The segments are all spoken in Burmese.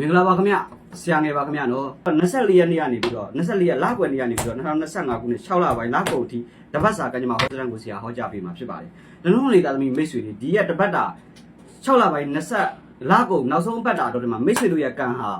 မင်္ဂလာပါခင်ဗျဆရာငယ်ပါခင်ဗျနော်24ရက်နေ့ကနေပြီးတော့24ရက်လကွယ်နေ့ကနေပြီးတော့2025ခုနှစ်6လပိုင်းလကုန်အထိတပတ်စာကညမှာဟောကြားကိုဆရာဟောကြားပေးမှာဖြစ်ပါတယ်။ကျွန်တော်လေတာသမီးမိတ်ဆွေတွေဒီရက်တပတ်တာ6လပိုင်း20လကုန်နောက်ဆုံးပတ်တာတော့ဒီမှာမိတ်ဆွေတို့ရဲ့ကံဟာ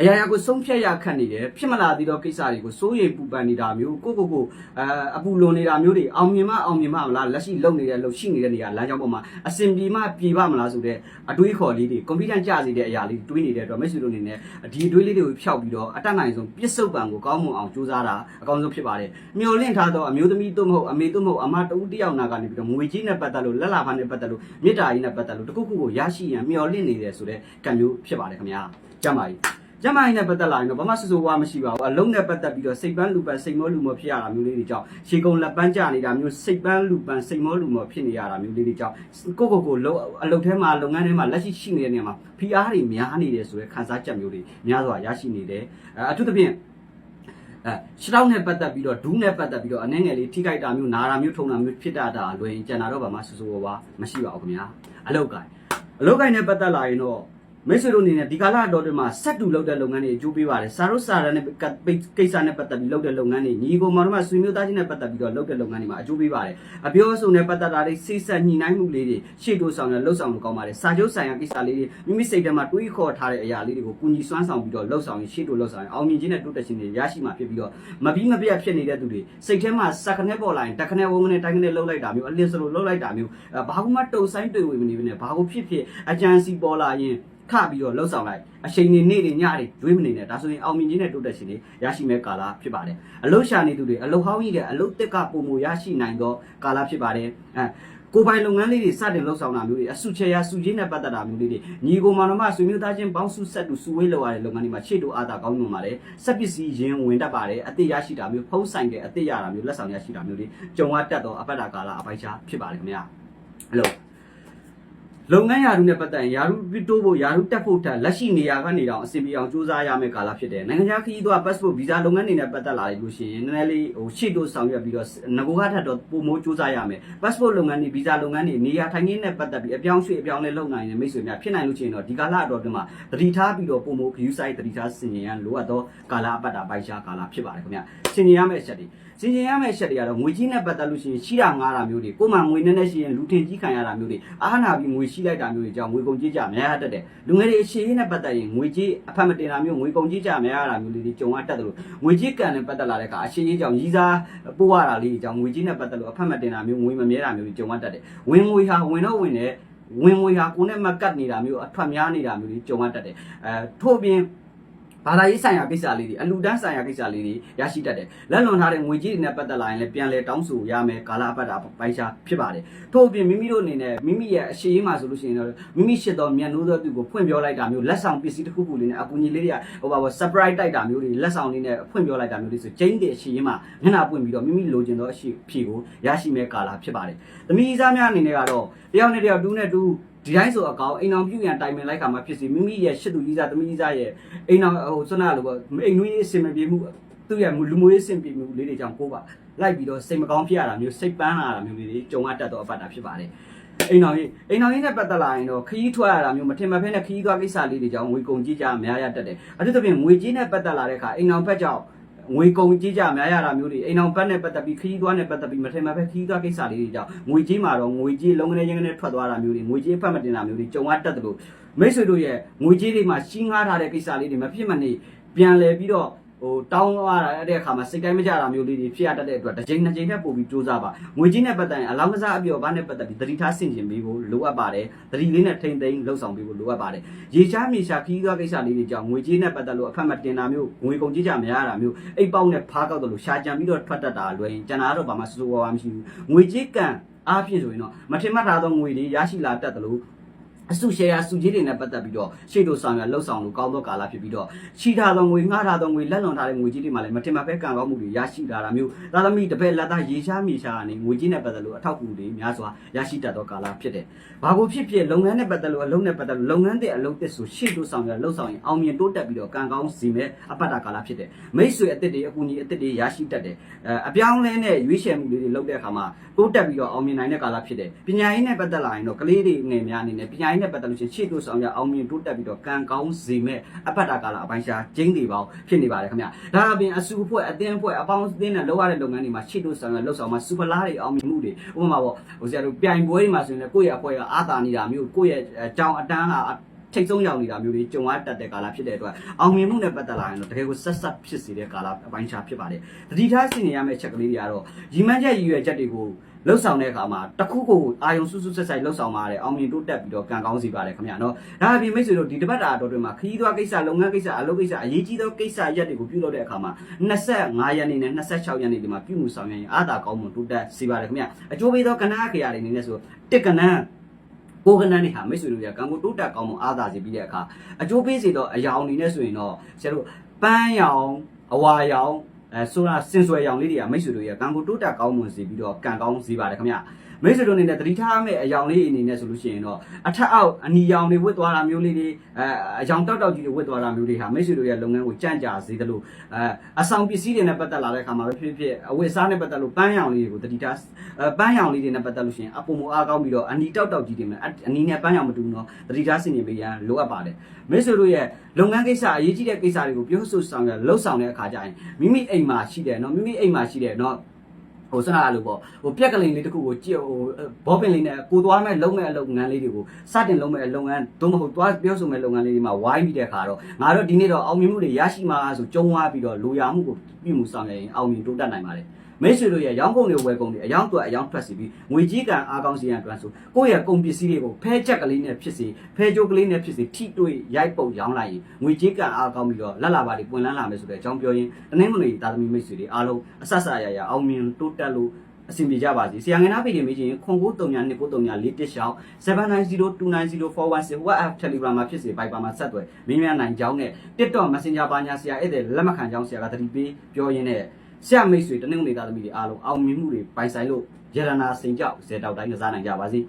အရာရာကိုဆုံးဖြတ်ရခက်နေတယ်ဖြစ်မလာသေးတော့ကိစ္စတွေကိုစိုးရိမ်ပူပန်နေတာမျိုးကိုကိုကိုအဲအပူလွန်နေတာမျိုးတွေအောင်မြင်မအောင်မြင်မမလားလက်ရှိလုံနေတဲ့လုံရှိနေတဲ့နေရာလမ်းကြောင်းပေါ်မှာအစင်ပြေမပြေပါမလားဆိုတဲ့အတွေးခေါ်လေးတွေကွန်ပျူတာကြစေတဲ့အရာလေးတွေးနေတဲ့အတွက်မိတ်ဆွေတို့အနေနဲ့ဒီအတွေးလေးတွေကိုဖျောက်ပြီးတော့အတတ်နိုင်ဆုံးပြစ်စုံပံကိုကောင်းမွန်အောင်ကြိုးစားတာအကောင်းဆုံးဖြစ်ပါတယ်မျော်လင့်ထားသောအမျိုးသမီးတို့မဟုတ်အမေတို့မဟုတ်အမတဦးတယောက်နာကနေပြီးတော့ငွေကြီးနဲ့ပတ်သက်လို့လက်လာဖားနဲ့ပတ်သက်လို့မေတ္တာကြီးနဲ့ပတ်သက်လို့တခုခုကိုရရှိရန်မျော်လင့်နေတယ်ဆိုတဲ့ကံမျိုးဖြစ်ပါတယ်ခင်ဗျာကြမ်းပါကြီး ကျမကြီးနဲ့ပတ်သက်လာရင်တော့ဘာမှဆူဆူဝါမရှိပါဘူးအလုံးနဲ့ပတ်သက်ပြီးတော့စိတ်ပန်းလူပန်းစိတ်မောလူမောဖြစ်ရတာမျိုးလေးတွေကြောင့်ရှေကုံလက်ပန်းကြနေတာမျိုးစိတ်ပန်းလူပန်းစိတ်မောလူမောဖြစ်နေရတာမျိုးလေးတွေကြောင့်ကိုကိုကိုလုံးအလုပ်ထဲမှာလုပ်ငန်းထဲမှာလက်ရှိရှိနေတဲ့နေရာမှာ PR တွေများနေတယ်ဆိုတဲ့ခံစားချက်မျိုးတွေများစွာရရှိနေတယ်အဲအထူးသဖြင့်အဲရှောက်နဲ့ပတ်သက်ပြီးတော့ဒူးနဲ့ပတ်သက်ပြီးတော့အနေငယ်လေးထိခိုက်တာမျိုးနာတာမျိုးထုံတာမျိုးဖြစ်တာတာလွယ်ရင်ကျန်တာတော့ဘာမှဆူဆူဝါဝါမရှိပါဘူးခင်ဗျာအလောက်ကိုင်းအလောက်ကိုင်းနဲ့ပတ်သက်လာရင်တော့ မိတ်ဆွေတို့အနေနဲ့ဒီကာလအတော်တွေမှာစက်တူလုပ်တဲ့လုပ်ငန်းတွေအကျိုးပေးပါတယ်စာရုပ်စာရနဲ့ကိစ္စနဲ့ပတ်သက်ပြီးလုပ်တဲ့လုပ်ငန်းတွေညီကိုမောင်တို့မှဆွေမျိုးသားချင်းနဲ့ပတ်သက်ပြီးတော့လုပ်တဲ့လုပ်ငန်းတွေမှာအကျိုးပေးပါတယ်အပြောအဆိုနဲ့ပတ်သက်တာတွေစိတ်ဆက်ညှိနှိုင်းမှုလေးတွေရှေ့တိုးဆောင်ရလှုပ်ဆောင်မှုကောင်းပါတယ်စာချုပ်ဆိုင်ရာကိစ္စလေးတွေမိမိစိတ်ထဲမှာတွေးခေါ်ထားတဲ့အရာလေးတွေကိုကုညီစွမ်းဆောင်ပြီးတော့လှုပ်ဆောင်ရင်ရှေ့တိုးလှုပ်ဆောင်ရင်အောင်မြင်ခြင်းနဲ့တိုးတက်ခြင်းတွေရရှိမှာဖြစ်ပြီးတော့မပြီးမပြတ်ဖြစ်နေတဲ့သူတွေစိတ်ထဲမှာစက်ခနဲ့ပေါ်လာရင်တက်ခနဲ့ဝုန်းနဲ့တိုင်းခနဲ့လှုပ်လိုက်တာမျိုးအလင်းစလိုလှုပ်လိုက်တာမျိုးဘာမှမတုံဆိုင်တွေ့ဝင်မနေဘဲနဲ့ဘာကိုဖြစ်ဖြစ်အကြံစီပေါ်လာရင် ခပြီးတော့လှုပ်ဆောင်လိုက်အချိန်နေနေ့တွေညတွေတွေးမနေနဲ့ဒါဆိုရင်အောင်မြင်ခြင်းနဲ့တိုးတက်ခြင်းတွေရရှိမဲ့ကာလဖြစ်ပါတယ်အလုရှာနေသူတွေအလုဟောင်းကြီးတဲ့အလုတက်ကပုံမရရှိနိုင်သောကာလဖြစ်ပါတယ်အဲကိုပိုင်လုပ်ငန်းလေးတွေစတင်လှုပ်ဆောင်တာမျိုးတွေအစုချေရစုချင်းနဲ့ပတ်သက်တာမျိုးလေးတွေညီကိုမောင်နှမဆွေမျိုးသားချင်းပေါင်းစုဆက်တူစုဝေးလောက်ရတဲ့လုပ်ငန်းတွေမှာရှေ့တိုအားသာကောင်းညွန်ပါတယ်စက်ပစ္စည်းရင်းဝင်တတ်ပါတယ်အသိရရှိတာမျိုးဖုံးဆိုင်တဲ့အသိရတာမျိုးလက်ဆောင်ရရှိတာမျိုးတွေကြုံရတတ်သောအပတ်တာကာလအပိုက်ချဖြစ်ပါတယ်ခင်ဗျာအလို့ လုပ်ငန်းယာရုနဲ့ပတ်သက်ရင်ယာရုတိုးဖို့ယာရုတက်ဖို့ထက်လက်ရှိနေရာကနေတော့အဆင်ပြေအောင်စူးစမ်းရမယ့်ကာလဖြစ်တယ်နိုင်ငံခြားခရီးသွား passport visa လုပ်ငန်းတွေနဲ့ပတ်သက်လာလို့ရှိရင်နည်းနည်းလေးဟိုရှေ့တိုးဆောင်ရွက်ပြီးတော့ငကိုကထက်တော့ပုံမိုးစူးစမ်းရမယ် passport လုပ်ငန်းတွေ visa လုပ်ငန်းတွေနေရာထိုင်ခင်းနဲ့ပတ်သက်ပြီးအပြောင်းရွှေ့အပြောင်းလဲလုပ်နိုင်တဲ့မိတ်ဆွေများဖြစ်နိုင်လို့ရှိရင်တော့ဒီကာလအတော်အတွင်းမှာတတိထားပြီးတော့ပုံမိုး view site တတိထားဆင်ញင်ရန်လိုအပ်သောကာလအပတ်တာပိုက်ရှားကာလဖြစ်ပါတယ်ခင်ဗျဆင်ញင်ရမယ့်အချက်တွေစင်ကြင်ရမယ့်ရှက်တွေကတော့ငွေကြီးနဲ့ပတ်သက်လို့ရှိရင်ရှိတာငားတာမျိုးတွေကိုမှငွေနဲ့နဲ့ရှိရင်လူထင်ကြီးခံရတာမျိုးတွေအားနာပြီးငွေရှိလိုက်တာမျိုးတွေကြောင့်ငွေကုန်ကြေးကြများတတ်တယ်လူငယ်တွေအရှိရေးနဲ့ပတ်သက်ရင်ငွေကြေးအဖက်မတင်တာမျိုးငွေကုန်ကြေးကြများတာမျိုးတွေကြုံရတတ်တယ်လို့ငွေကြေးကံနဲ့ပတ်သက်လာတဲ့အခါအရှိရေးကြောင့်ကြီးစားပို့ရတာလေးကြောင့်ငွေကြေးနဲ့ပတ်သက်လို့အဖက်မတင်တာမျိုးငွေမမြဲတာမျိုးတွေကြုံရတတ်တယ်ဝင်ငွေဟာဝင်တော့ဝင်တယ်ဝင်ငွေဟာကိုယ်နဲ့မကတ်နေတာမျိုးအထွက်များနေတာမျိုးတွေကြုံရတတ်တယ်အဲထို့ပြင် ဘာသာရေးဆိုင်ရာကိစ္စလေးတွေအလူတန်းဆိုင်ရာကိစ္စလေးတွေရရှိတတ်တယ်လက်လွန်ထားတဲ့ငွေကြေးတွေနဲ့ပတ်သက်လာရင်လည်းပြန်လဲတောင်းဆိုရမယ်ကာလအပတ်တာပိုင်းခြားဖြစ်ပါတယ်ထို့အပြင်မိမိတို့အနေနဲ့မိမိရဲ့အရှိရေးမှာဆိုလို့ရှိရင်တော့မိမိရှိသောမြန်နိုးသောသူကိုဖွင့်ပြောလိုက်တာမျိုးလက်ဆောင်ပစ္စည်းတစ်ခုခုလေးနဲ့အကူအညီလေးတွေကဟိုပါဘော surprise တိုက်တာမျိုးတွေလက်ဆောင်လေးနဲ့ဖွင့်ပြောလိုက်တာမျိုးတွေဆိုကျင်းတဲ့အရှိရေးမှာမျက်နှာပွင့်ပြီးတော့မိမိလိုချင်သောအရှိဖြေကိုရရှိမဲ့ကာလဖြစ်ပါတယ်သမီးစားများအနေနဲ့ကတော့တယောက်နဲ့တယောက်တူးနဲ့တူး ဒီတိုင်းဆိုအကောင်အိမ်အောင်ပြုရန်တိုင်ပင်လိုက်ခါမှာဖြစ်စီမိမိရဲ့ရှစ်သူကြီးစားသမီးကြီးစားရဲ့အိမ်အောင်ဟိုဆွမ်းနာလိုပေါ့အိမ်နွေးရေးအဆင်မပြေမှုသူ့ရဲ့လူမှုရေးအဆင်ပြေမှုလေးတွေကြောင့်ကိုပါလိုက်ပြီးတော့စိတ်မကောင်းဖြစ်ရတာမျိုးစိတ်ပန်းလာတာမျိုးလေးတွေကြုံရတတ်တော့အပတ်တာဖြစ်ပါတယ်အိမ်အောင်ရေးအိမ်အောင်ရေးနဲ့ပတ်သက်လာရင်တော့ခရီးထွက်ရတာမျိုးမထင်မှတ်ဖဲနဲ့ခရီးသွားကိစ္စလေးတွေကြောင့်ငွေကုန်ကြီးကြများရတတ်တယ်အထူးသဖြင့်ငွေကြီးနဲ့ပတ်သက်လာတဲ့အခါအိမ်အောင်ဘက်ကြောင့် ငွေကုန်ကြီးကြများရတာမျိုးတွေအိမ်အောင်ဘက်နဲ့ပတ်သက်ပြီးခရီးသွားနဲ့ပတ်သက်ပြီးမထင်မှတ်ပဲခရီးသွားကိစ္စလေးတွေကြောင့်ငွေကြီးမှာတော့ငွေကြီးလုံးကနေချင်းကနေထွက်သွားတာမျိုးတွေငွေကြီးဖတ်မတင်တာမျိုးတွေကြုံရတတ်တယ်လို့မိတ်ဆွေတို့ရဲ့ငွေကြီးတွေမှာရှင်းငားထားတဲ့ကိစ္စလေးတွေမဖြစ်မနေပြန်လဲပြီးတော့ ဟိုတောင်းရတဲ့အခါမှာစိတ်တိုင်းမကြတာမျိုးလေးတွေဖြစ်ရတတ်တဲ့အတွက်တစ်ချိန်နှစ်ချိန်နဲ့ပို့ပြီးစူးစမ်းပါငွေကြီးနဲ့ပတ်သက်ရင်အလောင်းကစားအပြောဘာနဲ့ပတ်သက်ပြီးသတိထားဆင်ခြင်ပေးဖို့လိုအပ်ပါတယ်သတိလေးနဲ့ထိမ့်သိမ်းလှုပ်ဆောင်ပေးဖို့လိုအပ်ပါတယ်ရေချားမြေချာခီးသွားကိစ္စလေးတွေကြောင့်ငွေကြီးနဲ့ပတ်သက်လို့အဖက်မတင်တာမျိုးငွေကုန်ကြီးကြမရတာမျိုးအိတ်ပေါက်နဲ့ဖားကောက်တယ်လို့ရှာကြံပြီးတော့ထွက်တတ်တာလွယ်ရင်ကျန်တာတော့ဘာမှစိုးစိုးဝါးဝါမရှိဘူးငွေကြီးကံအားဖြင့်ဆိုရင်တော့မထင်မှတ်ထားသောငွေတွေရရှိလာတတ်တယ်လို့ အစုရှယ်ယာစုကြီးတွေနဲ့ပတ်သက်ပြီးတော့ရှေ့တို့ဆောင်ရလှုပ်ဆောင်လို့ကောင်းသောကာလဖြစ်ပြီးတော့ချီထားသောငွေငှားထားသောငွေလက်လွန်ထားတဲ့ငွေကြီးတွေမှလည်းမတင်မဖဲကံကောင်းမှုတွေရရှိလာတာမျိုးသာသမီတစ်ဖက်လက်သားရေရှားမြေရှားကနေငွေကြီးနဲ့ပတ်သက်လို့အထောက်အကူတွေများစွာရရှိတတ်သောကာလဖြစ်တယ်။ဘာကိုဖြစ်ဖြစ်လုပ်ငန်းနဲ့ပတ်သက်လို့အလုပ်နဲ့ပတ်သက်လို့လုပ်ငန်းတဲ့အလုပ်တစ်ဆိုရှေ့တို့ဆောင်ရလှုပ်ဆောင်ရင်အောင်မြင်တိုးတက်ပြီးတော့ကံကောင်းစီမဲ့အပတ်တာကာလဖြစ်တယ်။မိတ်ဆွေအသစ်တွေအကူအညီအသစ်တွေရရှိတတ်တယ်။အဲအပြောင်းလဲနဲ့ရွေးချယ်မှုတွေလုပ်တဲ့အခါမှာတိုးတက်ပြီးတော့အောင်မြင်နိုင်တဲ့ကာလဖြစ်တယ်။ပညာရေးနဲ့ပတ်သက်လာရင်တော့ကလေးတွေငယ်များအနေနဲ့ပညာရေးနဲ့ပတ်သက်လို့ရှိရင်ရှေ့တို့ဆောင်ရအောင်မြင်တိုးတက်ပြီးတော့ကံကောင်းစေမဲ့အပတ်တာကာလအပိုင်းရှားကျင်းတွေပေါင်းဖြစ်နေပါတယ်ခင်ဗျဒါအပြင်အစုအဖွဲ့အသင်းအဖွဲ့အပေါင်းအသင်းနဲ့လောက်ရတဲ့လုပ်ငန်းတွေမှာရှေ့တို့ဆောင်ရလောက်ဆောင်မှာစူပလာတွေအောင်မြင်မှုတွေဥပမာပေါ့ဟိုဆရာတို့ပြိုင်ပွဲတွေမှာဆိုရင်လည်းကိုယ့်ရဲ့အဖွဲ့ကအာသာနေတာမျိုးကိုယ့်ရဲ့အကြောင်းအတန်းကထိတ်ဆုံးရောက်နေတာမျိုးတွေကြုံရတတ်တဲ့ကာလဖြစ်တဲ့အတွက်အောင်မြင်မှုနဲ့ပတ်သက်လာရင်တော့တကယ်ကိုဆက်ဆက်ဖြစ်စေတဲ့ကာလအပိုင်းခြားဖြစ်ပါတယ်။တတိထားစီနေရမယ့်ချက်ကလေးတွေကတော့ရီမန်းချက်ရည်ရွယ်ချက်တွေကို လှုပ်ဆောင်တဲ့အခါမှာတစ်ခုခုအာယုံစုစုဆက်ဆက်လှုပ်ဆောင်ပါတယ်အောင်မြင်တိုးတက်ပြီးတော့ကံကောင်းစေပါတယ်ခင်ဗျာနော်။ဒါအပြင်မိတ်ဆွေတို့ဒီတပတ်တာအတော်တွင်မှာခရီးသွားကိစ္စလုပ်ငန်းကိစ္စအလုပ်ကိစ္စအရေးကြီးသောကိစ္စရက်တွေကိုပြုလုပ်တဲ့အခါမှာ25ရက်နေ့နဲ့26ရက်နေ့ဒီမှာပြုမှုဆောင်ရွက်ရင်အာသာကောင်းမှုတိုးတက်စေပါတယ်ခင်ဗျာ။အကျိုးပေးသောကဏ္ဍခရာတွေအနေနဲ့ဆိုတစ်ကဏ္ဍကိုကနန်းနေဟာမိတ်ဆွေတို့ရကံကိုတိုးတက်ကောင်းမှုအားသာစေပြီးတဲ့အခါအကျိုးပေးစေတော့အရာအနေနဲ့ဆိုရင်တော့ဆရာတို့ပန်းရောင်အဝါရောင် အဲဆိုတာစင်ဆွဲရောင်လေးတွေကမိတ်ဆွေတို့ရကံကိုတိုးတက်ကောင်းမှုစေပြီးတော့ကံကောင်းစေပါတယ်ခင်ဗျ မိတ်ဆွေတို့အနေနဲ့တတိထားမဲ့အယောင်လေးအနေနဲ့ဆိုလို့ရှိရင်တော့အထက်အောက်အနီရောင်တွေဝတ်သွားတာမျိုးလေးတွေအဲအယောင်တောက်တောက်ကြီးတွေဝတ်သွားတာမျိုးတွေဟာမိတ်ဆွေတို့ရဲ့လုပ်ငန်းကိုကြန့်ကြာစေတယ်လို့အဲအဆောင်ပစ္စည်းတွေနဲ့ပတ်သက်လာတဲ့အခါမှာပဲဖြစ်ဖြစ်အဝတ်အစားနဲ့ပတ်သက်လို့ပန်းရောင်လေးတွေကိုတတိထားအဲပန်းရောင်လေးတွေနဲ့ပတ်သက်လို့ရှိရင်အပုံမအားကောင်းပြီးတော့အနီတောက်တောက်ကြီးတွေမှာအနီနဲ့ပန်းရောင်မတူဘူးနော်တတိထားစင်နေပေးရန်လိုအပ်ပါတယ်မိတ်ဆွေတို့ရဲ့လုပ်ငန်းကိစ္စအရေးကြီးတဲ့ကိစ္စတွေကိုပြောဆိုဆောင်ရလှုပ်ဆောင်တဲ့အခါကျရင်မိမိအိမ်မှာရှိတယ်နော်မိမိအိမ်မှာရှိတယ်နော် ဟိုစနာလို့ပေါ့ဟိုပြက်ကလေးလေးတစ်ခုကိုကြည့်ဟိုဘောပင်လေးနဲ့ကိုသွားမဲ့လုံးမဲ့အလုပ်ငန်းလေးတွေကိုစတင်လုံးမဲ့လုပ်ငန်းသို့မဟုတ်သွားပြောဆိုမဲ့လုပ်ငန်းလေးတွေမှာဝိုင်းပြီးတဲ့ခါတော့ငါတို့ဒီနေ့တော့အောင်မြင်မှုတွေရရှိမှာဆိုကြုံသွားပြီးတော့လိုရာမှုကိုပြုမှုဆောင်ရရင်အောင်မြင်တိုးတက်နိုင်ပါတယ် မိတ်ဆွေတို့ရဲ့ရောင်းကုန်တွေဝယ်ကုန်တွေအယောင်တော့အယောင်ထွက်စီပြီးငွေကြီးကံအားကောင်းစီရန်အတွက်ဆိုကိုယ့်ရဲ့ကုန်ပစ္စည်းတွေကိုဖဲချက်ကလေးနဲ့ဖြစ်စီဖဲကြိုးကလေးနဲ့ဖြစ်စီထိတွေ့ရိုက်ပုတ်ရောင်းလိုက်ရင်ငွေကြီးကံအားကောင်းပြီးတော့လက်လာပါတွေပွင့်လန်းလာမယ်ဆိုတဲ့အကြောင်းပြောရင်းတနင်္ဂနွေသားသမီးမိတ်ဆွေတွေအားလုံးအဆက်ဆက်ရရအောင်မြင်တိုးတက်လို့အဆင်ပြေကြပါစေဆရာငယ်နာပေတွေမေးချင်ခုံကိုတုံညာနှစ်ကိုတုံညာလေးတစ်ရှောင်း79029041 WhatsApp Telegram မှာဖြစ်စေ Viber မှာဆက်သွယ်မင်းများနိုင်ကြောင်းနဲ့ TikTok Messenger ပါညာဆရာအဲ့တဲ့လက်မခံကြောင်းဆရာကတတိပေးပြောရင်းနဲ့ ဆရာမိတ်ဆွေတနင်္ဂနွေသားသမီးတွေအားလုံးအောင်မြင်မှုတွေပိုင်ဆိုင်လို့ရတနာစိန်ကြောက်ဇေတောက်တိုင်းကစားနိုင်ကြပါစေ